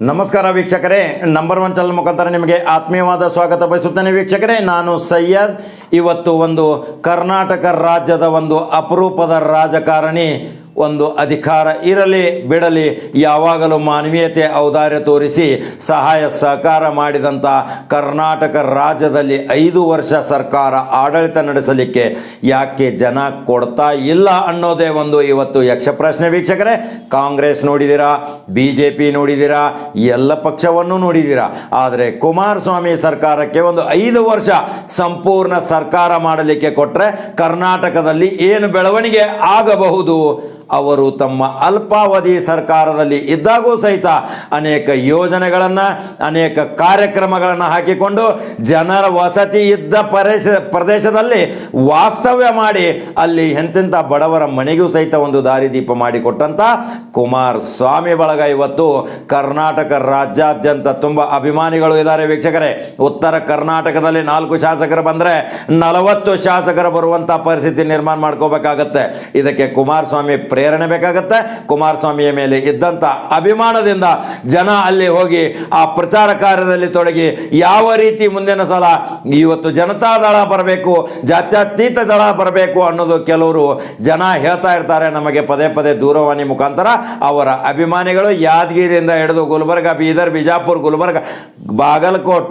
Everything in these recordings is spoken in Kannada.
ನಮಸ್ಕಾರ ವೀಕ್ಷಕರೇ ನಂಬರ್ ಒನ್ ಚಾನಲ್ ಮುಖಾಂತರ ನಿಮಗೆ ಆತ್ಮೀಯವಾದ ಸ್ವಾಗತ ಬಯಸುತ್ತೇನೆ ವೀಕ್ಷಕರೇ. ನಾನು ಸಯ್ಯದ್ ಇವತ್ತು ಒಂದು ಕರ್ನಾಟಕ ರಾಜ್ಯದ ಒಂದು ಅಪರೂಪದ ರಾಜಕಾರಣಿ ಒಂದು ಅಧಿಕಾರ ಇರಲಿ, ಬಿಡಲಿ, ಯಾವಾಗಲೂ ಮಾನವೀಯತೆ, ಔದಾರ್ಯ ತೋರಿಸಿ ಸಹಾಯ, ಸಹಕಾರ ಮಾಡಿದಂಥ ಕರ್ನಾಟಕ ರಾಜ್ಯದಲ್ಲಿ ಐದು ವರ್ಷ ಸರ್ಕಾರ ಆಡಳಿತ ನಡೆಸಲಿಕ್ಕೆ ಯಾಕೆ ಜನ ಕೊಡ್ತಾ ಇಲ್ಲ ಅನ್ನೋದೇ ಒಂದು ಇವತ್ತು ಯಕ್ಷ ಪ್ರಶ್ನೆ ವೀಕ್ಷಕರೇ. ಕಾಂಗ್ರೆಸ್ ನೋಡಿದಿರಾ ಬಿ ಜೆ ಪಿ ನೋಡಿದಿರಾ, ಎಲ್ಲ ಪಕ್ಷವನ್ನು ನೋಡಿದಿರಾ. ಆದರೆ ಕುಮಾರಸ್ವಾಮಿ ಸರ್ಕಾರಕ್ಕೆ ಒಂದು ಐದು ವರ್ಷ ಸಂಪೂರ್ಣ ಸರ್ಕಾರ ಮಾಡಲಿಕ್ಕೆ ಕೊಟ್ಟರೆ ಕರ್ನಾಟಕದಲ್ಲಿ ಏನು ಬೆಳವಣಿಗೆ ಆಗಬಹುದು? ಅವರು ತಮ್ಮ ಅಲ್ಪಾವಧಿ ಸರ್ಕಾರದಲ್ಲಿ ಇದ್ದಾಗೂ ಸಹಿತ ಅನೇಕ ಯೋಜನೆಗಳನ್ನು, ಅನೇಕ ಕಾರ್ಯಕ್ರಮಗಳನ್ನು ಹಾಕಿಕೊಂಡು ಜನರ ವಸತಿ ಇದ್ದ ಪ್ರದೇಶ, ಪ್ರದೇಶದಲ್ಲಿ ವಾಸ್ತವ್ಯ ಮಾಡಿ ಅಲ್ಲಿ ಎಂತೆಂಥ ಬಡವರ ಮನೆಗೂ ಸಹಿತ ಒಂದು ದಾರಿದೀಪ ಮಾಡಿಕೊಟ್ಟಂಥ ಕುಮಾರಸ್ವಾಮಿ ಬಳಗ ಇವತ್ತು. ಕರ್ನಾಟಕ ರಾಜ್ಯಾದ್ಯಂತ ತುಂಬ ಅಭಿಮಾನಿಗಳು ಇದ್ದಾರೆ ವೀಕ್ಷಕರೇ. ಉತ್ತರ ಕರ್ನಾಟಕದಲ್ಲಿ ನಾಲ್ಕು ಶಾಸಕರು ಬಂದರೆ ನಲವತ್ತು ಶಾಸಕರು ಬರುವಂಥ ಪರಿಸ್ಥಿತಿ ನಿರ್ಮಾಣ ಮಾಡ್ಕೋಬೇಕಾಗತ್ತೆ. ಇದಕ್ಕೆ ಕುಮಾರಸ್ವಾಮಿ ಪ್ರೇರಣೆ ಬೇಕಾಗತ್ತೆ. ಕುಮಾರಸ್ವಾಮಿಯ ಮೇಲೆ ಇದ್ದಂಥ ಅಭಿಮಾನದಿಂದ ಜನ ಅಲ್ಲಿ ಹೋಗಿ ಆ ಪ್ರಚಾರ ಕಾರ್ಯದಲ್ಲಿ ತೊಡಗಿ ಯಾವ ರೀತಿ ಮುಂದಿನ ಸಲ ಇವತ್ತು ಜನತಾ ದಳ ಬರಬೇಕು, ಜಾತ್ಯತೀತ ದಳ ಬರಬೇಕು ಅನ್ನೋದು ಕೆಲವರು ಜನ ಹೇಳ್ತಾ ಇರ್ತಾರೆ. ನಮಗೆ ಪದೇ ಪದೇ ದೂರವಾಣಿ ಮುಖಾಂತರ ಅವರ ಅಭಿಮಾನಿಗಳು ಯಾದಗಿರಿಯಿಂದ ಹಿಡಿದು ಗುಲ್ಬರ್ಗ, ಬೀದರ್, ಬಿಜಾಪುರ್, ಗುಲ್ಬರ್ಗ, ಬಾಗಲಕೋಟ್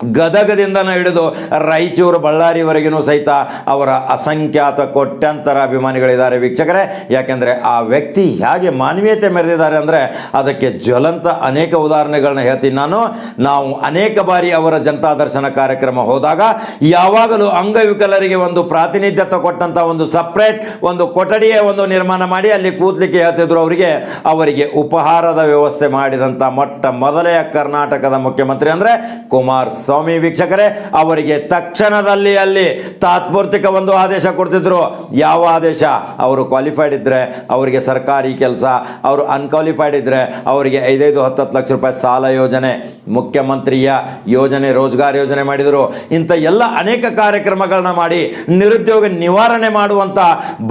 ಗದಗದಿಂದನೂ ಹಿಡಿದು ರಾಯಚೂರು ಬಳ್ಳಾರಿವರೆಗೂ ಸಹಿತ ಅವರ ಅಸಂಖ್ಯಾತ ಕೋಟ್ಯಾಂತರ ಅಭಿಮಾನಿಗಳಿದ್ದಾರೆ ವೀಕ್ಷಕರೇ. ಯಾಕೆಂದರೆ ಆ ವ್ಯಕ್ತಿ ಹೇಗೆ ಮಾನವೀಯತೆ ಮೆರೆದಿದ್ದಾರೆ ಅಂದರೆ ಅದಕ್ಕೆ ಜ್ವಲಂತ ಅನೇಕ ಉದಾಹರಣೆಗಳನ್ನ ಹೇಳ್ತೀನಿ ನಾನು. ನಾವು ಅನೇಕ ಬಾರಿ ಅವರ ಜನತಾ ದರ್ಶನ ಕಾರ್ಯಕ್ರಮ ಹೋದಾಗ ಯಾವಾಗಲೂ ಅಂಗವಿಕಲರಿಗೆ ಒಂದು ಪ್ರಾತಿನಿಧ್ಯತ್ವ ಕೊಟ್ಟಂಥ ಒಂದು ಸಪ್ರೇಟ್ ಒಂದು ಕೊಠಡಿಯ ಒಂದು ನಿರ್ಮಾಣ ಮಾಡಿ ಅಲ್ಲಿ ಕೂತ್ಲಿಕ್ಕೆ ಹೇಳ್ತಿದ್ರು ಅವರಿಗೆ. ಅವರಿಗೆ ಉಪಹಾರದ ವ್ಯವಸ್ಥೆ ಮಾಡಿದಂಥ ಮೊಟ್ಟ ಮೊದಲೇ ಕರ್ನಾಟಕದ ಮುಖ್ಯಮಂತ್ರಿ ಅಂದರೆ ಕುಮಾರ್ ಸ್ವಾಮಿ ವೀಕ್ಷಕರೇ, ಅವರಿಗೆ ತಕ್ಷಣದಲ್ಲಿ ಅಲ್ಲಿ ತಾತ್ಪೂರ್ತಿಕ ಒಂದು ಆದೇಶ ಕೊಡ್ತಿದ್ರು. ಯಾವ ಆದೇಶ? ಅವರು ಕ್ವಾಲಿಫೈಡ್ ಇದ್ದರೆ ಅವರಿಗೆ ಸರ್ಕಾರಿ ಕೆಲಸ, ಅವರು ಅನ್ಕ್ವಾಲಿಫೈಡ್ ಇದ್ದರೆ ಅವರಿಗೆ ಐದೈದು ಹತ್ತು ಹತ್ತು ಲಕ್ಷ ರೂಪಾಯಿ ಸಾಲ ಯೋಜನೆ, ಮುಖ್ಯಮಂತ್ರಿಯ ಯೋಜನೆ, ರೋಜ್ಗಾರ್ ಯೋಜನೆ ಮಾಡಿದರು. ಇಂಥ ಎಲ್ಲ ಅನೇಕ ಕಾರ್ಯಕ್ರಮಗಳನ್ನ ಮಾಡಿ, ನಿರುದ್ಯೋಗ ನಿವಾರಣೆ ಮಾಡುವಂಥ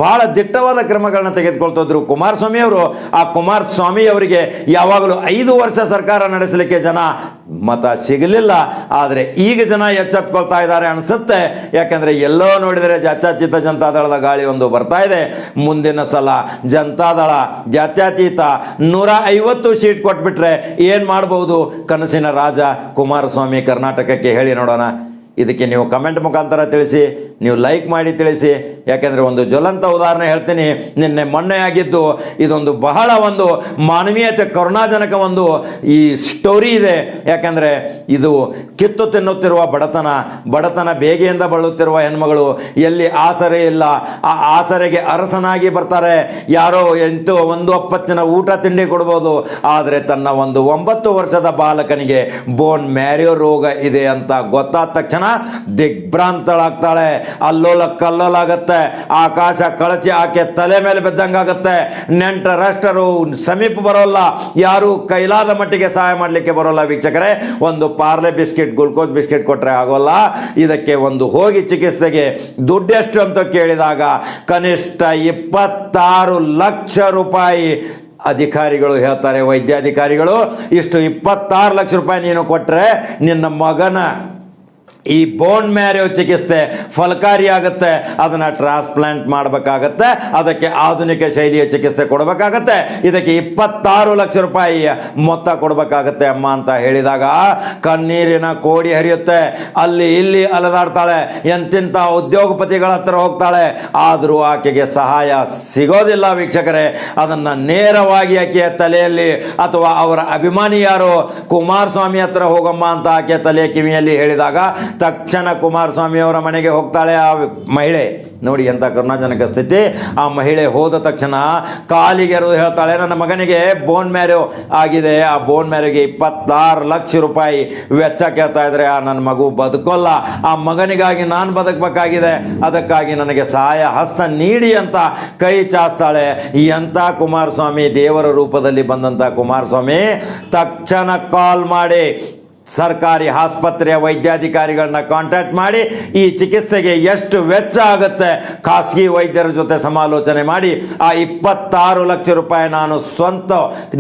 ಬಹಳ ದಿಟ್ಟವಾದ ಕ್ರಮಗಳನ್ನ ತೆಗೆದುಕೊಳ್ತಿದ್ರು ಕುಮಾರಸ್ವಾಮಿ ಅವರು. ಆ ಕುಮಾರಸ್ವಾಮಿ ಅವರಿಗೆ ಯಾವಾಗಲೂ ಐದು ವರ್ಷ ಸರ್ಕಾರ ನಡೆಸಲಿಕ್ಕೆ ಜನ ಮತ ಸಿಗಲಿಲ್ಲ, ಆದರೆ ಈಗ ಜನ ಎಚ್ಚೆತ್ಕೊಳ್ತಾ ಇದ್ದಾರೆ ಅನಿಸುತ್ತೆ. ಯಾಕಂದರೆ ಎಲ್ಲೋ ನೋಡಿದರೆ ಜಾತ್ಯಾತೀತ ಜನತಾದಳದ ಗಾಳಿ ಒಂದು ಬರ್ತಾ ಇದೆ. ಮುಂದಿನ ಸಲ ಜನತಾದಳ ಜಾತ್ಯಾತೀತ ನೂರ ಐವತ್ತು ಸೀಟ್ ಕೊಟ್ಬಿಟ್ರೆ ಏನು ಮಾಡ್ಬೋದು? ಕನಸಿನ ರಾಜ ಕುಮಾರಸ್ವಾಮಿ ಕರ್ನಾಟಕಕ್ಕೆ ಹೇಳಿ ನೋಡೋಣ. ಇದಕ್ಕೆ ನೀವು ಕಮೆಂಟ್ ಮುಖಾಂತರ ತಿಳಿಸಿ, ನೀವು ಲೈಕ್ ಮಾಡಿ ತಿಳಿಸಿ. ಯಾಕೆಂದರೆ ಒಂದು ಜ್ವಲಂತ ಉದಾಹರಣೆ ಹೇಳ್ತೀನಿ. ನಿನ್ನೆ ಮೊನ್ನೆ ಆಗಿದ್ದು ಇದೊಂದು ಬಹಳ ಒಂದು ಮಾನವೀಯತೆ ಕರುಣಾಜನಕ ಒಂದು ಈ ಸ್ಟೋರಿ ಇದೆ. ಯಾಕೆಂದರೆ ಇದು ಕಿತ್ತು ತಿನ್ನುತ್ತಿರುವ ಬಡತನ ಬಡತನ ಬೇಗೆಯಿಂದ ಬಳಲುತ್ತಿರುವ ಹೆಣ್ಮಗಳು, ಎಲ್ಲಿ ಆಸರೆ ಇಲ್ಲ, ಆ ಆಸರೆಗೆ ಅರಸನಾಗಿ ಬರ್ತಾರೆ. ಯಾರೋ ಎಂಟು, ಒಂದು ಒಪ್ಪತ್ತಿನ ಊಟ ತಿಂಡಿ ಕೊಡ್ಬೋದು. ಆದರೆ ತನ್ನ ಒಂದು ಒಂಬತ್ತು ವರ್ಷದ ಬಾಲಕನಿಗೆ ಬೋನ್ ಮ್ಯಾರಿಯೋ ರೋಗ ಇದೆ ಅಂತ ಗೊತ್ತಾದ ತಕ್ಷಣ ದಿಗ್ಭ್ರಾಂತಳಾಗ್ತಾಳೆ. ಅಲ್ಲೋಲ ಕಲ್ಲೋಲಾಗತ್ತೆ. ಆಕಾಶ ಕಳಚಿ ಆಕೆ ತಲೆ ಮೇಲೆ ಬಿದ್ದಂಗಾಗತ್ತೆ. ನೆಂಟರಷ್ಟರು ಸಮೀಪ ಬರೋಲ್ಲ. ಯಾರು ಕೈಲಾದ ಮಟ್ಟಿಗೆ ಸಹಾಯ ಮಾಡಲಿಕ್ಕೆ ಬರೋಲ್ಲ ವೀಕ್ಷಕರೇ. ಒಂದು ಪಾರ್ಲೆ ಬಿಸ್ಕೆಟ್ ಗ್ಲುಕೋಸ್ ಬಿಸ್ಕೆಟ್ ಕೊಟ್ಟರೆ ಆಗೋಲ್ಲ. ಇದಕ್ಕೆ ಒಂದು ಹೋಗಿ ಚಿಕಿತ್ಸೆಗೆ ದುಡ್ಡೆಷ್ಟು ಅಂತ ಕೇಳಿದಾಗ ಕನಿಷ್ಠ ಇಪ್ಪತ್ತಾರು ಲಕ್ಷ ರೂಪಾಯಿ. ಅಧಿಕಾರಿಗಳು ಹೇಳ್ತಾರೆ, ವೈದ್ಯಾಧಿಕಾರಿಗಳು, ಇಷ್ಟು ಇಪ್ಪತ್ತಾರು ಲಕ್ಷ ರೂಪಾಯಿ ನೀನು ಕೊಟ್ಟರೆ ನಿನ್ನ ಮಗನ ಈ ಬೋನ್ ಮ್ಯಾರೋ ಚಿಕಿತ್ಸೆ ಫಲಕಾರಿಯಾಗುತ್ತೆ. ಅದನ್ನು ಟ್ರಾನ್ಸ್ಪ್ಲಾಂಟ್ ಮಾಡಬೇಕಾಗತ್ತೆ. ಅದಕ್ಕೆ ಆಧುನಿಕ ಶೈಲಿಯ ಚಿಕಿತ್ಸೆ ಕೊಡಬೇಕಾಗತ್ತೆ. ಇದಕ್ಕೆ ಇಪ್ಪತ್ತಾರು ಲಕ್ಷ ರೂಪಾಯಿ ಮೊತ್ತ ಕೊಡಬೇಕಾಗತ್ತೆ ಅಮ್ಮ ಅಂತ ಹೇಳಿದಾಗ ಕಣ್ಣೀರಿನ ಕೋಡಿ ಹರಿಯುತ್ತೆ. ಅಲ್ಲಿ ಇಲ್ಲಿ ಅಲೆದಾಡ್ತಾಳೆ. ಎಂತಿಂಥ ಉದ್ಯೋಗಪತಿಗಳ ಹತ್ರ ಹೋಗ್ತಾಳೆ. ಆದರೂ ಆಕೆಗೆ ಸಹಾಯ ಸಿಗೋದಿಲ್ಲ ವೀಕ್ಷಕರೇ. ಅದನ್ನು ನೇರವಾಗಿ ಆಕೆಯ ತಲೆಯಲ್ಲಿ ಅಥವಾ ಅವರ ಅಭಿಮಾನಿ ಯಾರು ಕುಮಾರಸ್ವಾಮಿ ಹತ್ರ ಹೋಗಮ್ಮ ಅಂತ ಆಕೆ ತಲೆ ಕಿವಿಯಲ್ಲಿ ಹೇಳಿದಾಗ ತಕ್ಷಣ ಕುಮಾರಸ್ವಾಮಿ ಅವರ ಮನೆಗೆ ಹೋಗ್ತಾಳೆ. ಆ ಮಹಿಳೆ, ನೋಡಿ ಎಂಥ ಕರುಣಾಜನಕ ಸ್ಥಿತಿ. ಆ ಮಹಿಳೆ ಹೋದ ತಕ್ಷಣ ಕಾಲಿಗೆ ಎರಡು ಹೇಳ್ತಾಳೆ, ನನ್ನ ಮಗನಿಗೆ ಬೋನ್ ಮ್ಯಾರೋ ಆಗಿದೆ. ಆ ಬೋನ್ ಮ್ಯಾರೋಗೆ ಇಪ್ಪತ್ತಾರು ಲಕ್ಷ ರೂಪಾಯಿ ವೆಚ್ಚ ಕೇಳ್ತಾ ಇದ್ರೆ, ಆ ನನ್ನ ಮಗು ಬದುಕೋಲ್ಲ. ಆ ಮಗನಿಗಾಗಿ ನಾನು ಬದುಕಬೇಕಾಗಿದೆ. ಅದಕ್ಕಾಗಿ ನನಗೆ ಸಹಾಯ, ಹಸ್ತ ನೀಡಿ ಅಂತ ಕೈ ಚಾಸ್ತಾಳೆ ಎಂಥ ಕುಮಾರಸ್ವಾಮಿ ದೇವರ ರೂಪದಲ್ಲಿ ಬಂದಂಥ ಕುಮಾರಸ್ವಾಮಿ, ತಕ್ಷಣ ಕಾಲ್ ಮಾಡಿ ಸರ್ಕಾರಿ ಆಸ್ಪತ್ರೆಯ ವೈದ್ಯಾಧಿಕಾರಿಗಳನ್ನ ಕಾಂಟ್ಯಾಕ್ಟ್ ಮಾಡಿ ಈ ಚಿಕಿತ್ಸೆಗೆ ಎಷ್ಟು ವೆಚ್ಚ ಆಗುತ್ತೆ? ಖಾಸಗಿ ವೈದ್ಯರ ಜೊತೆ ಸಮಾಲೋಚನೆ ಮಾಡಿ, ಆ ಇಪ್ಪತ್ತಾರು ಲಕ್ಷ ರೂಪಾಯಿ ನಾನು ಸ್ವಂತ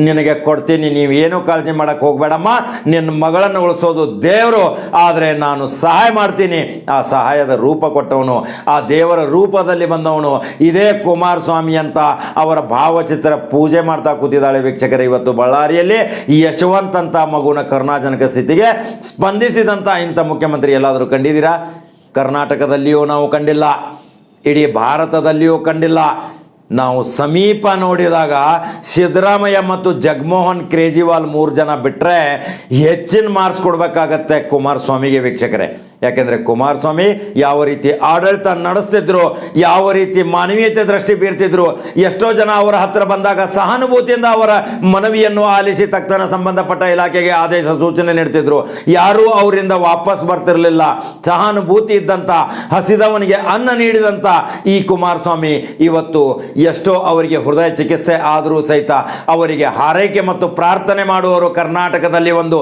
ನಿನಗೆ ಕೊಡ್ತೀನಿ, ನೀವು ಏನೂ ಕಾಳಜಿ ಮಾಡಕ್ಕೆ ಹೋಗಬೇಡಮ್ಮ. ನಿನ್ನ ಮಗಳನ್ನು ಉಳಿಸೋದು ದೇವರು, ಆದರೆ ನಾನು ಸಹಾಯ ಮಾಡ್ತೀನಿ. ಆ ಸಹಾಯದ ರೂಪ ಕೊಟ್ಟವನು, ಆ ದೇವರ ರೂಪದಲ್ಲಿ ಬಂದವನು, ಇದೇ ಕುಮಾರಸ್ವಾಮಿ ಅಂತ ಅವರ ಭಾವಚಿತ್ರ ಪೂಜೆ ಮಾಡ್ತಾ ಕೂತಿದ್ದಾಳೆ ವೀಕ್ಷಕರೇ ಇವತ್ತು ಬಳ್ಳಾರಿಯಲ್ಲಿ. ಯಶವಂತ್ ಅಂತ ಮಗುವಿನ ಕರುಣಾಜನಕ ಸ್ಥಿತಿಗೆ ಸ್ಪಂದಿಸಿದಂಥ ಇಂಥ ಮುಖ್ಯಮಂತ್ರಿ ಎಲ್ಲಾದರೂ ಕಂಡಿದ್ದೀರಾ? ಕರ್ನಾಟಕದಲ್ಲಿಯೂ ನಾವು ಕಂಡಿಲ್ಲ, ಇಡೀ ಭಾರತದಲ್ಲಿಯೂ ಕಂಡಿಲ್ಲ. ನಾವು ಸಮೀಪ ನೋಡಿದಾಗ ಸಿದ್ದರಾಮಯ್ಯ ಮತ್ತು ಜಗಮೋಹನ್ ಕೇಜ್ರಿವಾಲ್ ಮೂರು ಜನ ಬಿಟ್ಟರೆ ಹೆಚ್ಚಿನ ಮಾರ್ಕ್ಸ್ ಕೊಡಬೇಕಾಗತ್ತೆ ಕುಮಾರಸ್ವಾಮಿಗೆ ವೀಕ್ಷಕರೇ. ಯಾಕೆಂದರೆ ಕುಮಾರಸ್ವಾಮಿ ಯಾವ ರೀತಿ ಆಡಳಿತ ನಡೆಸ್ತಿದ್ರು, ಯಾವ ರೀತಿ ಮಾನವೀಯತೆ ದೃಷ್ಟಿ ಬೀರ್ತಿದ್ರು, ಎಷ್ಟೋ ಜನ ಅವರ ಹತ್ರ ಬಂದಾಗ ಸಹಾನುಭೂತಿಯಿಂದ ಅವರ ಮನವಿಯನ್ನು ಆಲಿಸಿ ತಕ್ಷಣ ಸಂಬಂಧಪಟ್ಟ ಇಲಾಖೆಗೆ ಆದೇಶ ಸೂಚನೆ ನೀಡ್ತಿದ್ರು. ಯಾರೂ ಅವರಿಂದ ವಾಪಸ್ ಬರ್ತಿರಲಿಲ್ಲ. ಸಹಾನುಭೂತಿ ಇದ್ದಂಥ ಹಸಿದವನಿಗೆ ಅನ್ನ ನೀಡಿದಂಥ ಈ ಕುಮಾರಸ್ವಾಮಿ ಇವತ್ತು ಎಷ್ಟೋ ಅವರಿಗೆ ಹೃದಯ ಚಿಕಿತ್ಸೆ ಆದರೂ ಸಹಿತ ಅವರಿಗೆ ಹಾರೈಕೆ ಮತ್ತು ಪ್ರಾರ್ಥನೆ ಮಾಡುವವರು ಕರ್ನಾಟಕದಲ್ಲಿ ಒಂದು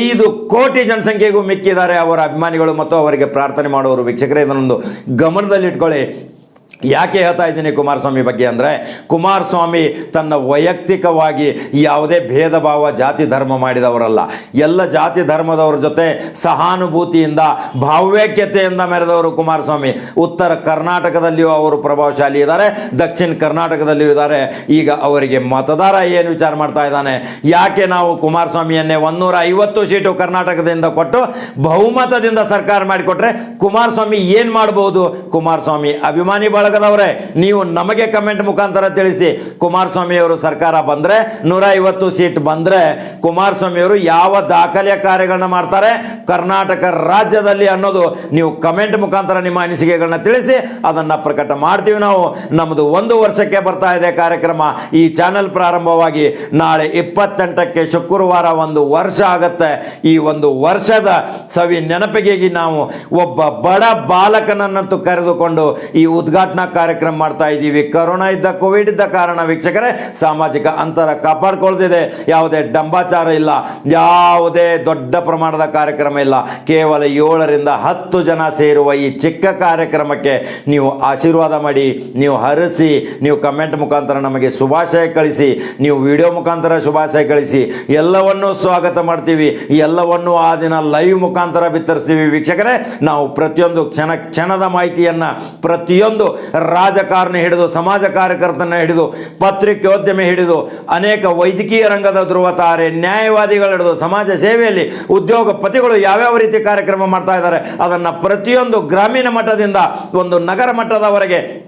ಐದು ಕೋಟಿ ಜನಸಂಖ್ಯೆಗೂ ಮಿಕ್ಕಿದ್ದಾರೆ ಅವರ ಅಭಿಮಾನಿಗಳು. ಮತ್ತು ಅವರಿಗೆ ಪ್ರಾರ್ಥನೆ ಮಾಡುವವರು. ವೀಕ್ಷಕರೇ ಇದನ್ನೊಂದು ಗಮನದಲ್ಲಿಟ್ಕೊಳ್ಳಿ. ಯಾಕೆ ಹೇಳ್ತಾ ಇದ್ದೀನಿ ಕುಮಾರಸ್ವಾಮಿ ಬಗ್ಗೆ ಅಂದರೆ, ಕುಮಾರಸ್ವಾಮಿ ತನ್ನ ವೈಯಕ್ತಿಕವಾಗಿ ಯಾವುದೇ ಭೇದ ಭಾವ ಜಾತಿ ಧರ್ಮ ಮಾಡಿದವರಲ್ಲ. ಎಲ್ಲ ಜಾತಿ ಧರ್ಮದವರ ಜೊತೆ ಸಹಾನುಭೂತಿಯಿಂದ, ಭಾವ್ಯೈಕ್ಯತೆಯಿಂದ ಮೆರೆದವರು ಕುಮಾರಸ್ವಾಮಿ. ಉತ್ತರ ಕರ್ನಾಟಕದಲ್ಲಿಯೂ ಅವರು ಪ್ರಭಾವಶಾಲಿ ಇದ್ದಾರೆ, ದಕ್ಷಿಣ ಕರ್ನಾಟಕದಲ್ಲಿಯೂ ಇದ್ದಾರೆ. ಈಗ ಅವರಿಗೆ ಮತದಾರ ಏನು ವಿಚಾರ ಮಾಡ್ತಾ ಇದ್ದಾನೆ? ಯಾಕೆ ನಾವು ಕುಮಾರಸ್ವಾಮಿಯನ್ನೇ ಒಂದೂರ ಐವತ್ತು ಸೀಟು ಕರ್ನಾಟಕದಿಂದ ಕೊಟ್ಟು ಬಹುಮತದಿಂದ ಸರ್ಕಾರ ಮಾಡಿಕೊಟ್ರೆ ಕುಮಾರಸ್ವಾಮಿ ಏನು ಮಾಡ್ಬೋದು? ಕುಮಾರಸ್ವಾಮಿ ಅಭಿಮಾನಿ ಬಳಗದವರೇ ನೀವು ನಮಗೆ ಕಮೆಂಟ್ ಮುಖಾಂತರ ತಿಳಿಸಿ. ಕುಮಾರಸ್ವಾಮಿಯವರು ಸರ್ಕಾರ ಬಂದರೆ ನೂರ ಐವತ್ತು ಸೀಟ್ ಬಂದರೆ, ಕುಮಾರಸ್ವಾಮಿಯವರು ಯಾವ ದಾಖಲೆಯ ಕಾರ್ಯಗಳನ್ನ ಮಾಡ್ತಾರೆ, ಕರ್ನಾಟಕ ರಾಜ್ಯದಲ್ಲಿ ಅನ್ನೋದು ನೀವು ಕಮೆಂಟ್ ಮುಖಾಂತರ ನಿಮ್ಮ ಅನಿಸಿಕೆಗಳನ್ನ ತಿಳಿಸಿ, ಅದನ್ನು ಪ್ರಕಟ ಮಾಡ್ತೀವಿ ನಾವು. ನಮ್ಮದು ಒಂದು ವರ್ಷಕ್ಕೆ ಬರ್ತಾ ಇದೆ ಕಾರ್ಯಕ್ರಮ. ಈ ಚಾನೆಲ್ ಪ್ರಾರಂಭವಾಗಿ ನಾಳೆ ಇಪ್ಪತ್ತೆಂಟಕ್ಕೆ ಶುಕ್ರವಾರ ಒಂದು ವರ್ಷ ಆಗುತ್ತೆ. ಈ ಒಂದು ವರ್ಷದ ಸವಿ ನೆನಪಿಗೆ ನಾವು ಒಬ್ಬ ಬಡ ಬಾಲಕನನ್ನಂತೂ ಕರೆದುಕೊಂಡು ಈ ಉದ್ಘಾಟನಾ ಕಾರ್ಯಕ್ರಮ ಮಾಡ್ತಾ ಇದ್ದೀವಿ. ಕರೋನಾ ಇದ್ದ, ಕೋವಿಡ್ ಇದ್ದ ಕಾರಣ ವೀಕ್ಷಕರೇ, ಸಾಮಾಜಿಕ ಅಂತರ ಕಾಪಾಡ್ಕೊಳ್ತಿದೆ. ಯಾವುದೇ ಡಂಬಾಚಾರ ಇಲ್ಲ, ಯಾವುದೇ ದೊಡ್ಡ ಪ್ರಮಾಣದ ಕಾರ್ಯಕ್ರಮ ಇಲ್ಲ. ಕೇವಲ ಏಳರಿಂದ ಹತ್ತು ಜನ ಸೇರುವ ಈ ಚಿಕ್ಕ ಕಾರ್ಯಕ್ರಮಕ್ಕೆ ನೀವು ಆಶೀರ್ವಾದ ಮಾಡಿ, ನೀವು ಹರಿಸಿ, ನೀವು ಕಮೆಂಟ್ ಮುಖಾಂತರ ನಮಗೆ ಶುಭಾಶಯ ಕಳಿಸಿ, ನೀವು ವಿಡಿಯೋ ಮುಖಾಂತರ ಶುಭಾಶಯ ಕಳಿಸಿ. ಎಲ್ಲವನ್ನೂ ಸ್ವಾಗತ ಮಾಡ್ತೀವಿ. ಎಲ್ಲವನ್ನೂ ಆ ದಿನ ಲೈವ್ ಮುಖಾಂತರ ಬಿತ್ತರಿಸ್ತೀವಿ ವೀಕ್ಷಕರೇ. ನಾವು ಪ್ರತಿಯೊಂದು ಕ್ಷಣ, ಕ್ಷಣದ ಮಾಹಿತಿಯನ್ನು ಪ್ರತಿಯೊಂದು ರಾಜಕಾರಣಿ ಹಿಡಿದು, ಸಮಾಜ ಕಾರ್ಯಕರ್ತನ ಹಿಡಿದು, ಪತ್ರಿಕೋದ್ಯಮಿ ಹಿಡಿದು, ಅನೇಕ ವೈದ್ಯಕೀಯ ರಂಗದ ಧ್ರುವತಾರೆ, ನ್ಯಾಯವಾದಿಗಳು ಹಿಡಿದು, ಸಮಾಜ ಸೇವೆಯಲ್ಲಿ ಉದ್ಯೋಗಪತಿಗಳು ಯಾವ್ಯಾವ ರೀತಿ ಕಾರ್ಯಕ್ರಮ ಮಾಡ್ತಾ ಇದ್ದಾರೆ, ಅದನ್ನು ಪ್ರತಿಯೊಂದು ಗ್ರಾಮೀಣ ಮಟ್ಟದಿಂದ ಒಂದು ನಗರ ಮಟ್ಟದವರೆಗೆ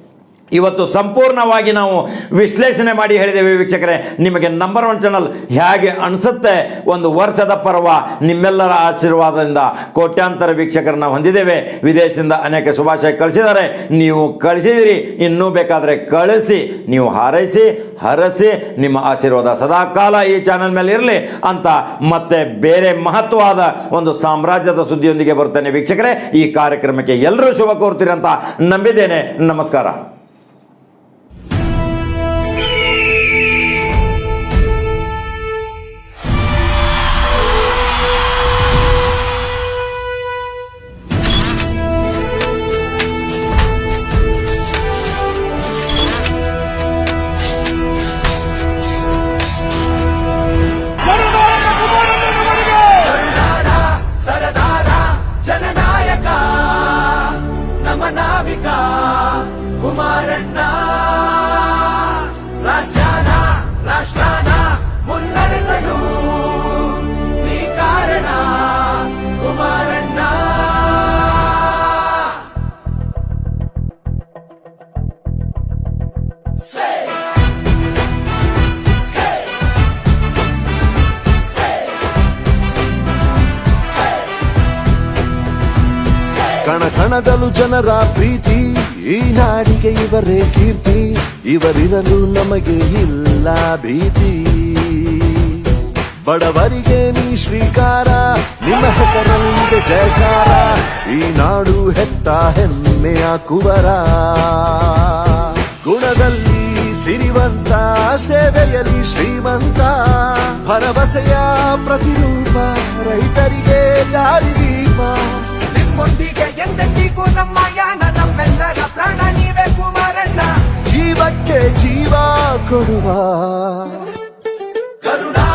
ಇವತ್ತು ಸಂಪೂರ್ಣವಾಗಿ ನಾವು ವಿಶ್ಲೇಷಣೆ ಮಾಡಿ ಹೇಳಿದ್ದೇವೆ ವೀಕ್ಷಕರೇ. ನಿಮಗೆ ನಂಬರ್ ಒನ್ ಚಾನಲ್ ಹೇಗೆ ಅನಿಸುತ್ತೆ ಒಂದು ವರ್ಷದ ಪರ್ವ ನಿಮ್ಮೆಲ್ಲರ ಆಶೀರ್ವಾದದಿಂದ ಕೋಟ್ಯಾಂತರ ವೀಕ್ಷಕರನ್ನ ಹೊಂದಿದ್ದೇವೆ. ವಿದೇಶದಿಂದ ಅನೇಕ ಶುಭಾಶಯ ಕಳಿಸಿದ್ದಾರೆ. ನೀವು ಕಳಿಸಿದಿರಿ ಇನ್ನೂ ಬೇಕಾದರೆ ಕಳಿಸಿ, ನೀವು ಹಾರೈಸಿ, ಹರಸಿ, ನಿಮ್ಮ ಆಶೀರ್ವಾದ ಸದಾಕಾಲ ಈ ಚಾನಲ್ ಮೇಲೆ ಇರಲಿ ಅಂತ ಮತ್ತೆ ಬೇರೆ ಮಹತ್ವವಾದ ಒಂದು ಸಾಮ್ರಾಜ್ಯದ ಸುದ್ದಿಯೊಂದಿಗೆ ಬರ್ತೇನೆ ವೀಕ್ಷಕರೇ. ಈ ಕಾರ್ಯಕ್ರಮಕ್ಕೆ ಎಲ್ಲರೂ ಶುಭ ಕೋರ್ತೀರಿ ಅಂತ ನಂಬಿದ್ದೇನೆ. ನಮಸ್ಕಾರ. ಜನರ ಪ್ರೀತಿ, ಈ ನಾಡಿಗೆ ಇವರೇ ಕೀರ್ತಿ, ಇವರಿರಲು ನಮಗೆ ಇಲ್ಲ ಭೀತಿ. ಬಡವರಿಗೆ ನೀ ಶ್ರೀಕಾರ, ನಿಮ್ಮ ಹೆಸರಲ್ಲಿದೆ ಜಯಕಾರ, ಈ ನಾಡು ಹೆತ್ತ ಹೆಮ್ಮೆಯ ಕುವರ. ಗುಣದಲ್ಲಿ ಸಿರಿವಂತ, ಸೇವೆಯಲ್ಲಿ ಶ್ರೀಮಂತ, ಭರವಸೆಯ ಪ್ರತಿರೂಪ, ರೈತರಿಗೆ ದಾರಿದೀಪ ನಿಮ್ಮೊಂದಿಗೆ ಎಂದೆಂದಿಗೂ ನಮ್ಮ ಯಾನ ನಮ್ಮೆಲ್ಲರ ಪ್ರಾಣ ನೀವೇ ಕುಮಾರಣ್ಣ ಜೀವಕ್ಕೆ ಜೀವ ಕೊಡುವ ಕರುನಾಡ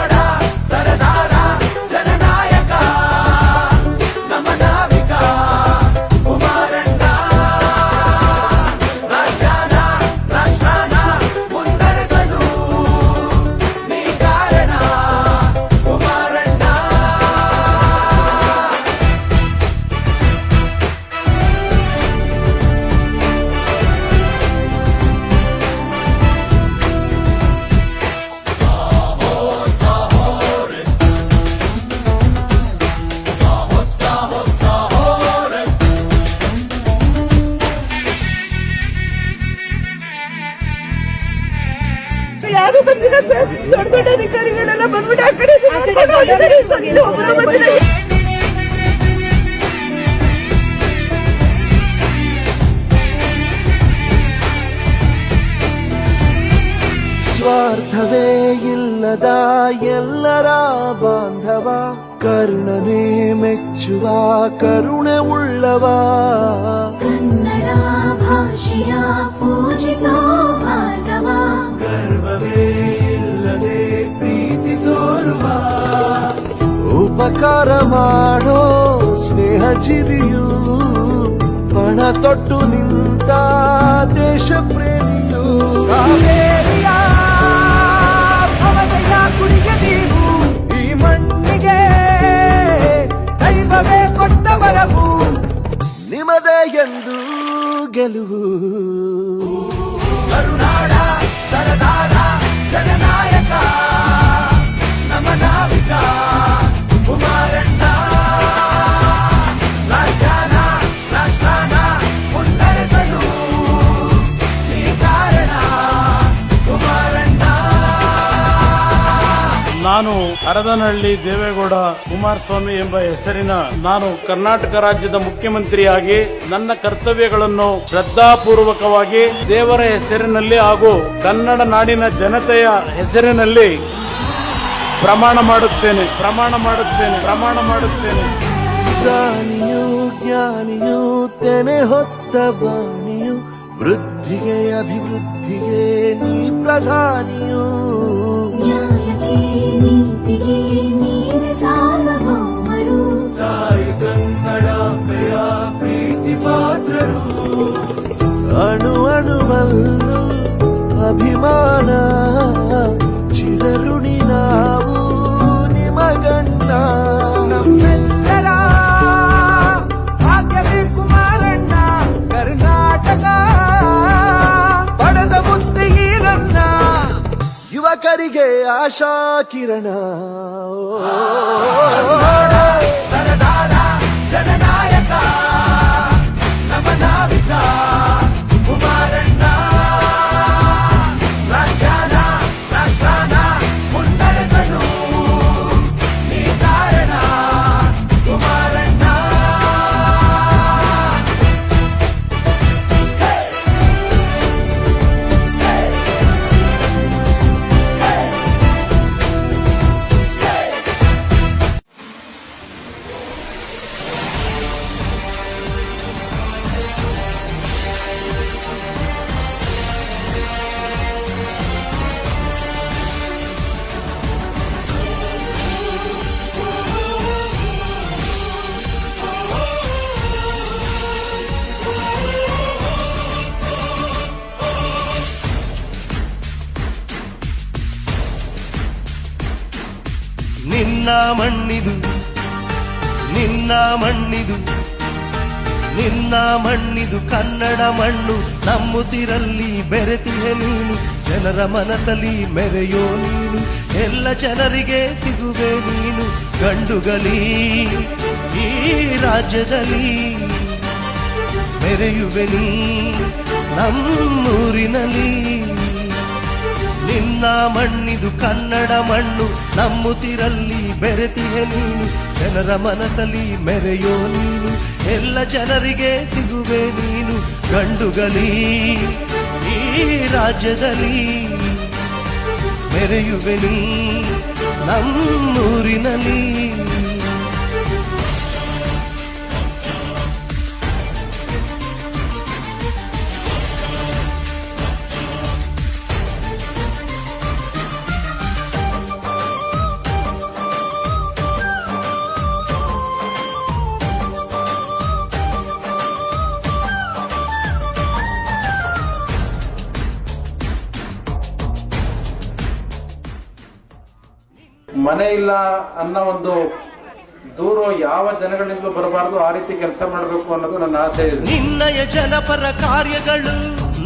那我不那么。ಸ್ನೇಹ ಜೀವಿಯು ಪಣ ತೊಟ್ಟು ನಿಂತ ದೇಶ ಪ್ರೇಮಿಯು. ಕಾವೇರಿಯ ಭವದಯ ಕುಡಿಯ ನೀವು ಈ ಮಣ್ಣಿಗೆ ದೈವವೇ ಕೊಟ್ಟ ವರವು ನಿಮದೇ ಎಂದು ಗೆಲುವು. ಕರುನಾಡ ಸರದಾರ ಜನನಾಯಕ ನಮನಾ ಕುಮಾರಣ್ಣ. ನಾನು ಅರದನಹಳ್ಳಿ ದೇವೇಗೌಡ ಕುಮಾರಸ್ವಾಮಿ ಎಂಬ ಹೆಸರಿನ ನಾನು ಕರ್ನಾಟಕ ರಾಜ್ಯದ ಮುಖ್ಯಮಂತ್ರಿಯಾಗಿ ನನ್ನ ಕರ್ತವ್ಯಗಳನ್ನು ಶ್ರದ್ಧಾಪೂರ್ವಕವಾಗಿ ದೇವರ ಹೆಸರಿನಲ್ಲಿ ಹಾಗೂ ಕನ್ನಡ ನಾಡಿನ ಜನತೆಯ ಹೆಸರಿನಲ್ಲಿ ಪ್ರಮಾಣ ಮಾಡುತ್ತೇನೆ ಪ್ರಮಾಣ ಮಾಡುತ್ತೇನೆ ಪ್ರಮಾಣ ಮಾಡುತ್ತೇನೆ. ತೆನೆ ಹೊತ್ತ ಬಾನಿಯು, ವೃದ್ಧಿಗೆ, ಅಭಿವೃದ್ಧಿಗೆ, ನೀ ಪ್ರಧಾನಿಯು. পৃথিবীর ಯುವಕರಿಗೆ ಆಶಾ ಕಿರಣ ಸರದಾರ ಜನನಾಯಕ ನಮ್ಮ ನಿನ್ನ ಮಣ್ಣಿದು ನಿನ್ನ ಮಣ್ಣಿದು ನಿನ್ನ ಮಣ್ಣಿದು ಕನ್ನಡ ಮಣ್ಣು ನಮ್ಮುತಿರಲ್ಲಿ ಬೆರೆತಿಹೆ ನೀನು. ಜನರ ಮನದಲ್ಲಿ ಮೆರೆಯೋ ನೀನು, ಎಲ್ಲ ಜನರಿಗೆ ಸಿಗುವೆ ನೀನು. ಗಂಡುಗಲಿ, ಈ ರಾಜ್ಯದಲ್ಲಿ ಮೆರೆಯುವೆ ನೀ, ನಮ್ಮೂರಿನಲ್ಲಿ. ನಿನ್ನ ಮಣ್ಣಿದು ಕನ್ನಡ ಮಣ್ಣು ನಮ್ಮುತಿರಲ್ಲಿ ಬೆರೆತಿಗೆ ನೀನು. ಜನರ ಮನದಲ್ಲಿ ಮೆರೆಯೋ ನೀನು. ಎಲ್ಲ ಜನರಿಗೆ ಸಿಗುವೆ ನೀನು. ಗಂಡುಗಲಿ, ಈ ರಾಜ್ಯದಲ್ಲಿ ಮೆರೆಯುವೆ ನೀ. ನಮ್ಮೂರಿನಲ್ಲಿ ಮನೆ ಇಲ್ಲ ಅನ್ನೋ ಒಂದು ದೂರ ಯಾವ ಜನಗಳಿಂದಲೂ ಬರಬಾರದು, ಆ ರೀತಿ ಕೆಲಸ ಮಾಡಬೇಕು ಅನ್ನೋದು ನನ್ನ ಆಸೆ ಇದೆ. ನಿನ್ನಯ ಜನಪರ ಕಾರ್ಯಗಳು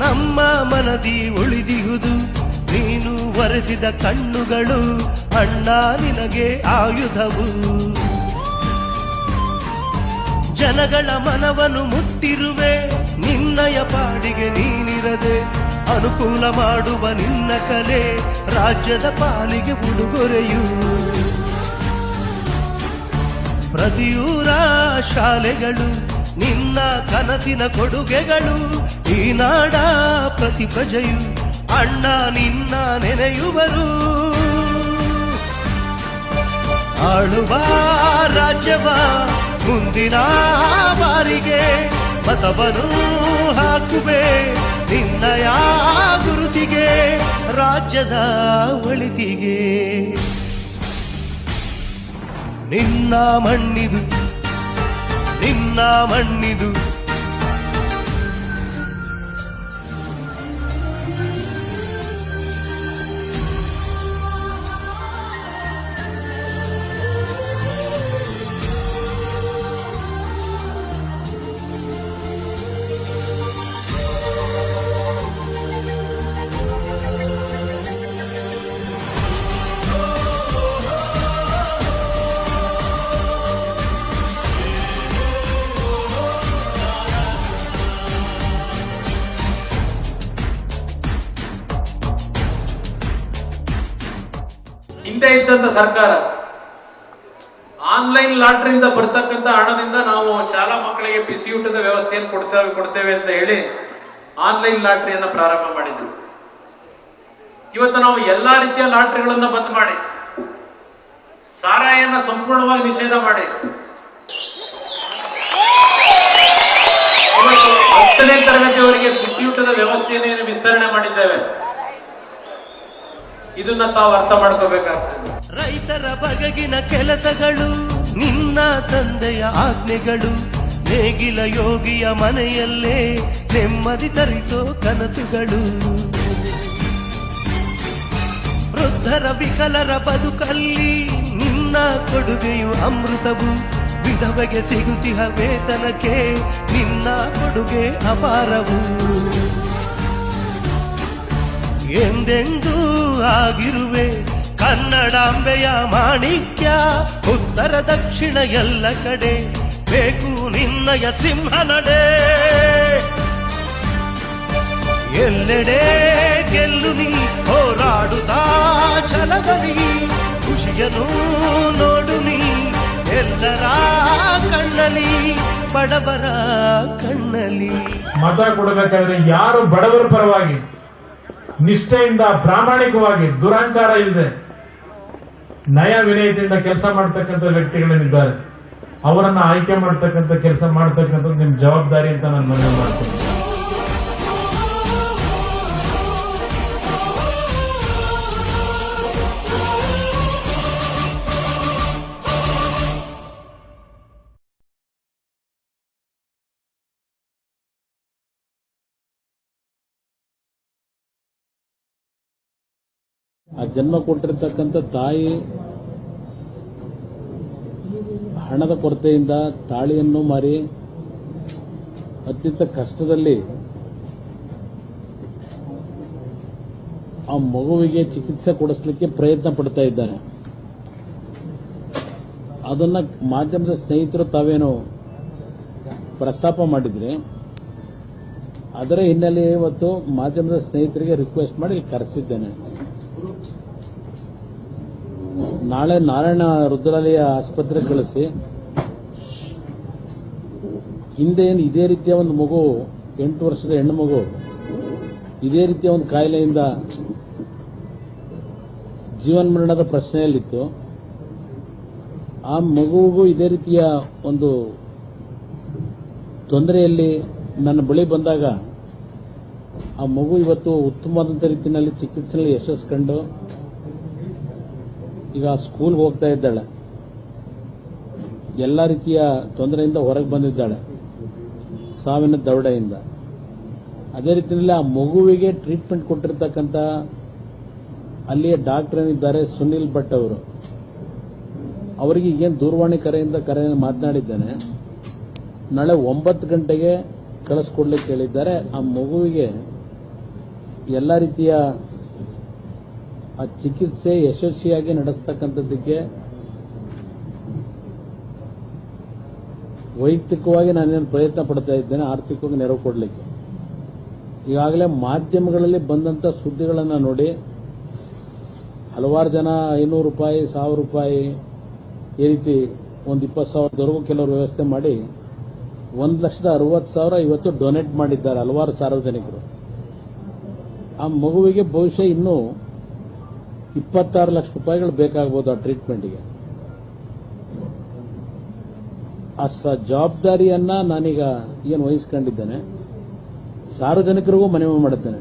ನಮ್ಮ ಮನದಿ ಉಳಿದಿಹುದು. ನೀನು ಒರೆಸಿದ ಕಣ್ಣುಗಳು ಅಣ್ಣ ನಿನಗೆ ಆಯುಧವು. ಜನಗಳ ಮನವನ್ನು ಮುಟ್ಟಿರುವೆ, ನಿನ್ನಯ ಪಾಡಿಗೆ ನೀನಿರದೆ. ಅನುಕೂಲ ಮಾಡುವ ನಿನ್ನ ಕಲೆ ರಾಜ್ಯದ ಪಾಲಿಗೆ ಉಡುಗೊರೆಯು. ಪ್ರತಿಯೂರ ಶಾಲೆಗಳು, ನಿನ್ನ ಕನಸಿನ ಕೊಡುಗೆಗಳು ಈ ನಾಡ ಪ್ರತಿ ಅಣ್ಣ ನಿನ್ನ ನೆನೆಯುವರು. ಆಳುವ ರಾಜ್ಯವ ಮುಂದಿನ ಬಾರಿಗೆ ಮತವನ್ನು ಹಾಕುವೆ. ನಿನ್ನಯ ಗುರುತಿಗೆ ರಾಜ್ಯದ ಒಳಿತಿಗೆ. ನಿನ್ನ ಮಣ್ಣಿದು ನಿನ್ನ ಮಣ್ಣಿದು ಸರ್ಕಾರ. ಆನ್ಲೈನ್ ಲಾಟ್ರಿಯಿಂದ ಬರ್ತಕ್ಕಂಥ ಹಣದಿಂದ ನಾವು ಶಾಲಾ ಮಕ್ಕಳಿಗೆ ಬಿಸಿಯೂಟದ ವ್ಯವಸ್ಥೆಯನ್ನು ಕೊಡ್ತೇವೆ ಕೊಡ್ತೇವೆ ಅಂತ ಹೇಳಿ ಆನ್ಲೈನ್ ಲಾಟ್ರಿಯನ್ನ ಪ್ರಾರಂಭ ಮಾಡಿದ್ರು. ಇವತ್ತು ನಾವು ಎಲ್ಲಾ ರೀತಿಯ ಲಾಟ್ರಿಗಳನ್ನ ಬಂದ್ ಮಾಡಿ ಸಾರಾಯನ್ನ ಸಂಪೂರ್ಣವಾಗಿ ನಿಷೇಧ ಮಾಡಿ. ಹತ್ತನೇ ತರಗತಿಯವರಿಗೆ ಬಿಸಿಯೂಟದ ವ್ಯವಸ್ಥೆಯನ್ನು ವಿಸ್ತರಣೆ ಮಾಡಿದ್ದೇವೆ? ಇದನ್ನ ತಾವು ಅರ್ಥ ಮಾಡ್ಕೋಬೇಕಾಗ್ತದೆ. ರೈತರ ಬಗೆಗಿನ ಕೆಲಸಗಳು, ನಿನ್ನ ತಂದೆಯ ಆಜ್ಞೆಗಳು, ನೇಗಿಲ ಯೋಗಿಯ ಮನೆಯಲ್ಲೇ ನೆಮ್ಮದಿ ತರಿಸೋ ಕನಸುಗಳು. ವೃದ್ಧರ ವಿಕಲರ ಬದುಕಲ್ಲಿ ನಿನ್ನ ಕೊಡುಗೆಯು ಅಮೃತವು, ವಿಧವೆಗೆ ಸಿಗುತ್ತಿಹ ವೇತನಕ್ಕೆ ನಿನ್ನ ಕೊಡುಗೆ ಅಪಾರವು. ಎಂದೆಂದೂ ಆಗಿರುವೆ. ಕನ್ನಡಾಂಬೆಯ ಮಾಣಿಕ್ಯ, ಉತ್ತರ ದಕ್ಷಿಣ ಎಲ್ಲ ಕಡೆ. ಬೇಕು ನಿನ್ನಯ ಸಿಂಹ ನಡೆ. ಎಲ್ಲೆಡೆ ಗೆಲ್ಲು ನೀ, ಹೋರಾಡುತ್ತಾ ಛಲದಲ್ಲಿ ಖುಷಿಯನು ನೋಡು ನೀ, ಎಲ್ಲರ ಕಣ್ಣಲಿ, ಬಡವರ ಕಣ್ಣಲಿ. ಮತ ಕೊಡಬೇಕಾದ್ರೆ ಯಾರು ಬಡವರ ಪರವಾಗಿ ನಿಷ್ಠೆಯಿಂದ ಪ್ರಾಮಾಣಿಕವಾಗಿ ದುರಹಂಕಾರ ಇಲ್ಲದೆ ನಯ ವಿನಯತೆಯಿಂದ ಕೆಲಸ ಮಾಡ್ತಕ್ಕಂಥ ವ್ಯಕ್ತಿಗಳೇನಿದ್ದಾರೆ ಅವರನ್ನ ಆಯ್ಕೆ ಮಾಡ್ತಕ್ಕಂಥ ಕೆಲಸ ಮಾಡ್ತಕ್ಕಂಥದ್ದು ನಿಮ್ ಜವಾಬ್ದಾರಿ ಅಂತ ನಾನು ಮನವಿ ಮಾಡ್ತೀನಿ. ಆ ಜನ್ಮ ಕೊಟ್ಟಿರ್ತಕ್ಕಂಥ ತಾಯಿ ಹಣದ ಕೊರತೆಯಿಂದ ತಾಳಿಯನ್ನು ಮಾರಿ ಅತ್ಯಂತ ಕಷ್ಟದಲ್ಲಿ ಆ ಮಗುವಿಗೆ ಚಿಕಿತ್ಸೆ ಕೊಡಿಸ್ಲಿಕ್ಕೆ ಪ್ರಯತ್ನ ಪಡ್ತಾ ಇದ್ದಾರೆ. ಅದನ್ನ ಮಾಧ್ಯಮದ ಸ್ನೇಹಿತರು ತಾವೇನು ಪ್ರಸ್ತಾಪ ಮಾಡಿದ್ರೆ, ಅದರ ಹಿನ್ನೆಲೆ ಇವತ್ತು ಮಾಧ್ಯಮದ ಸ್ನೇಹಿತರಿಗೆ ರಿಕ್ವೆಸ್ಟ್ ಮಾಡಿ ಕರೆಸಿದ್ದೇನೆ. ನಾಳೆ ನಾರಾಯಣ ರುದ್ರಾಲಯ ಆಸ್ಪತ್ರೆಗೆ ಕಳಿಸಿ. ಹಿಂದೆ ಏನು ಇದೇ ರೀತಿಯ ಒಂದು ಮಗು, ಎಂಟು ವರ್ಷದ ಹೆಣ್ಣು ಮಗು, ಇದೇ ರೀತಿಯ ಒಂದು ಕಾಯಿಲೆಯಿಂದ ಜೀವನ ಮರಣದ ಪ್ರಶ್ನೆಯಲ್ಲಿತ್ತು. ಆ ಮಗುವಿಗೂ ಇದೇ ರೀತಿಯ ಒಂದು ತೊಂದರೆಯಲ್ಲಿ ನನ್ನ ಬಳಿ ಬಂದಾಗ ಆ ಮಗು ಇವತ್ತು ಉತ್ತಮವಾದಂಥ ರೀತಿಯಲ್ಲಿ ಚಿಕಿತ್ಸೆಯಲ್ಲಿ ಯಶಸ್ಸು ಕಂಡು ಈಗ ಸ್ಕೂಲ್ಗೆ ಹೋಗ್ತಾ ಇದ್ದಾಳೆ. ಎಲ್ಲ ರೀತಿಯ ತೊಂದರೆಯಿಂದ ಹೊರಗೆ ಬಂದಿದ್ದಾಳೆ. ಸಾವಿನ ದವಡೆಯಿಂದ ಅದೇ ರೀತಿಯಲ್ಲಿ ಆ ಮಗುವಿಗೆ ಟ್ರೀಟ್ಮೆಂಟ್ ಕೊಟ್ಟಿರ್ತಕ್ಕಂಥ ಅಲ್ಲಿಯ ಡಾಕ್ಟರ್ ಏನಿದ್ದಾರೆ? ಸುನಿಲ್ ಭಟ್ ಅವರು. ಅವರಿಗೆ ಏನು ದೂರವಾಣಿ ಕರೆಯಿಂದ ಕರೆ ಮಾತನಾಡಿದ್ದೇನೆ. ನಾಳೆ ಒಂಬತ್ತು ಗಂಟೆಗೆ ಕಳಿಸ್ಕೊಡ್ಲಿಕ್ಕೆ ಹೇಳಿದ್ದಾರೆ. ಆ ಮಗುವಿಗೆ ಎಲ್ಲ ರೀತಿಯ ಆ ಚಿಕಿತ್ಸೆ ಯಶಸ್ವಿಯಾಗಿ ನಡೆಸ್ತಕ್ಕಂಥದ್ದಕ್ಕೆ ವೈಯಕ್ತಿಕವಾಗಿ ನಾನೇನು ಪ್ರಯತ್ನ ಪಡ್ತಾ ಇದ್ದೇನೆ, ಆರ್ಥಿಕವಾಗಿ ನೆರವು ಕೊಡಲಿಕ್ಕೆ. ಈಗಾಗಲೇ ಮಾಧ್ಯಮಗಳಲ್ಲಿ ಬಂದಂಥ ಸುದ್ದಿಗಳನ್ನು ನೋಡಿ ಹಲವಾರು ಜನ ಐನೂರು ರೂಪಾಯಿ, ಸಾವಿರ ರೂಪಾಯಿ ಈ ರೀತಿ ಒಂದು ಇಪ್ಪತ್ತು ಸಾವಿರದವರೆಗೂ ಕೆಲವರು ವ್ಯವಸ್ಥೆ ಮಾಡಿ ಒಂದು ಲಕ್ಷದ ಅರವತ್ತು ಸಾವಿರ ಇವತ್ತು ಡೊನೇಟ್ ಮಾಡಿದ್ದಾರೆ ಹಲವಾರು ಸಾರ್ವಜನಿಕರು. ಆ ಮಗುವಿಗೆ ಬಹುಶಃ ಇನ್ನೂ ಇಪ್ಪತ್ತಾರು ಲಕ್ಷ ರೂಪಾಯಿಗಳು ಬೇಕಾಗಬಹುದು ಆ ಟ್ರೀಟ್ಮೆಂಟ್ಗೆ ಆ ಜವಾಬ್ದಾರಿಯನ್ನ ನಾನೀಗ ಏನು ವಹಿಸ್ಕೊಂಡಿದ್ದೇನೆ, ಸಾರ್ವಜನಿಕರಿಗೂ ಮನವಿ ಮಾಡುತ್ತೇನೆ.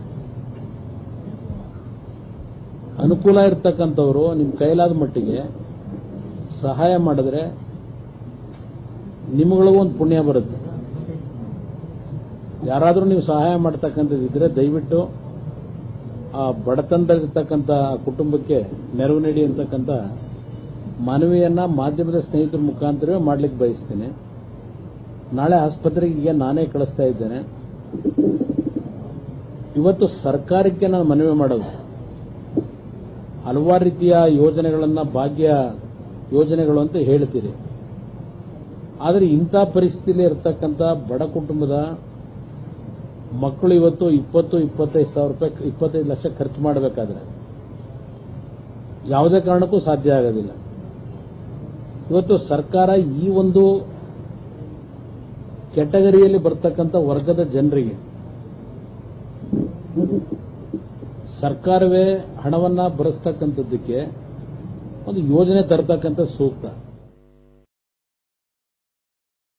ಅನುಕೂಲ ಇರತಕ್ಕಂಥವರು ನಿಮ್ಮ ಕೈಲಾದ ಮಟ್ಟಿಗೆ ಸಹಾಯ ಮಾಡಿದ್ರೆ ನಿಮ್ಗಳಿಗೂ ಒಂದು ಪುಣ್ಯ ಬರುತ್ತೆ. ಯಾರಾದರೂ ನೀವು ಸಹಾಯ ಮಾಡ್ತಕ್ಕಂಥದ್ದಿದ್ರೆ ದಯವಿಟ್ಟು ಆ ಬಡತನದಲ್ಲಿರ್ತಕ್ಕಂಥ ಆ ಕುಟುಂಬಕ್ಕೆ ನೆರವು ನೀಡಿ ಅಂತಕ್ಕಂಥ ಮನವಿಯನ್ನ ಮಾಧ್ಯಮದ ಸ್ನೇಹಿತರ ಮುಖಾಂತರವೇ ಮಾಡ್ಲಿಕ್ಕೆ ಬಯಸ್ತೇನೆ. ನಾಳೆ ಆಸ್ಪತ್ರೆಗೆ ಈಗ ನಾನೇ ಕಳಿಸ್ತಾ ಇದ್ದೇನೆ. ಇವತ್ತು ಸರ್ಕಾರಕ್ಕೆ ನಾನು ಮನವಿ ಮಾಡೋದು. ಹಲವಾರು ರೀತಿಯ ಯೋಜನೆಗಳನ್ನ ಭಾಗ್ಯ ಯೋಜನೆಗಳು ಅಂತ ಹೇಳ್ತೀರಿ. ಆದರೆ ಇಂಥ ಪರಿಸ್ಥಿತಿಯಲ್ಲಿ ಇರತಕ್ಕಂಥ ಬಡ ಕುಟುಂಬದ ಮಕ್ಕಳು ಇವತ್ತು ಇಪ್ಪತ್ತು, ಇಪ್ಪತ್ತೈದು ಸಾವಿರ ರೂಪಾಯಿ, ಇಪ್ಪತ್ತೈದು ಲಕ್ಷ ಖರ್ಚು ಮಾಡಬೇಕಾದ್ರೆ ಯಾವುದೇ ಕಾರಣಕ್ಕೂ ಸಾಧ್ಯ ಆಗೋದಿಲ್ಲ. ಇವತ್ತು ಸರ್ಕಾರ ಈ ಒಂದು ಕೆಟಗರಿಯಲ್ಲಿ ಬರ್ತಕ್ಕಂಥ ವರ್ಗದ ಜನರಿಗೆ ಸರ್ಕಾರವೇ ಹಣವನ್ನ ಬರೆಸ್ತಕ್ಕಂಥದ್ದಕ್ಕೆ ಒಂದು ಯೋಜನೆ ತರತಕ್ಕಂಥ ಸೂಕ್ತ.